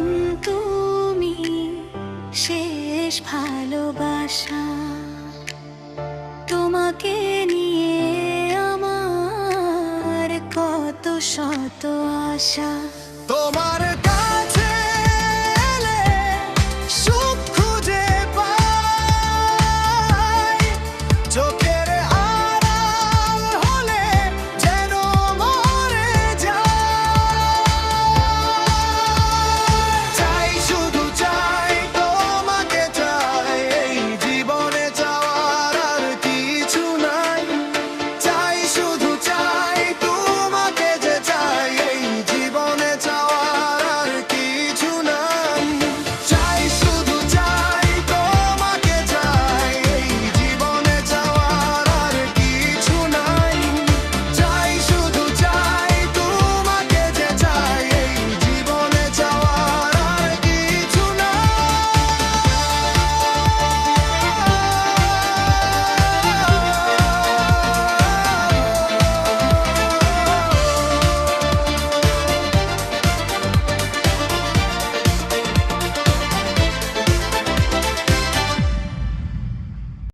জীবনে তুমি শেষ ভালোবাসা। তোমাকে নিয়ে আমার কত শত আশা। তোমার